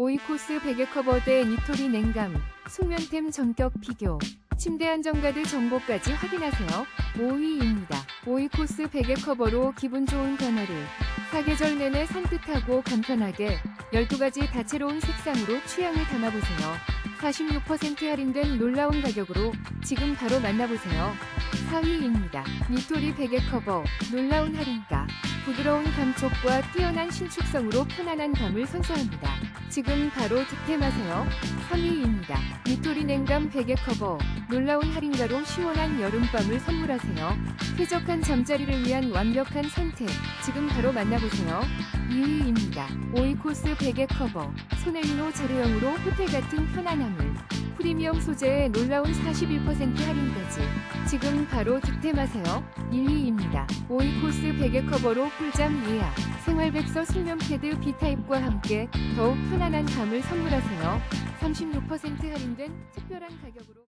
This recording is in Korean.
오이코스 베개 커버대 니토리 냉감, 숙면템 전격 비교, 침대 안정가드 정보까지 확인하세요. 5위입니다. 오이코스 베개 커버로 기분 좋은 변화를 사계절 내내 산뜻하고 간편하게 12가지 다채로운 색상으로 취향을 담아보세요. 46% 할인된 놀라운 가격으로 지금 바로 만나보세요. 4위입니다. 니토리 베개 커버 놀라운 할인가 부드러운 감촉과 뛰어난 신축성으로 편안한 밤을 선사합니다. 지금 바로 득템하세요. 3위입니다. 니토리 냉감 베개 커버 놀라운 할인가로 시원한 여름밤을 선물하세요. 쾌적한 잠자리를 위한 완벽한 선택 지금 바로 만나보세요. 2위입니다. 오이코스 베개 커버 소넬리노 자료형으로 호텔 같은 편안함을 프리미엄 소재에 놀라운 41% 할인까지 지금 바로 득템하세요. 1위입니다. 오이코스 베개 커버로 꿀잠 예약 생활백서 수면 패드 B타입과 함께 더욱 편안한 밤을 선물하세요. 36% 할인된 특별한 가격으로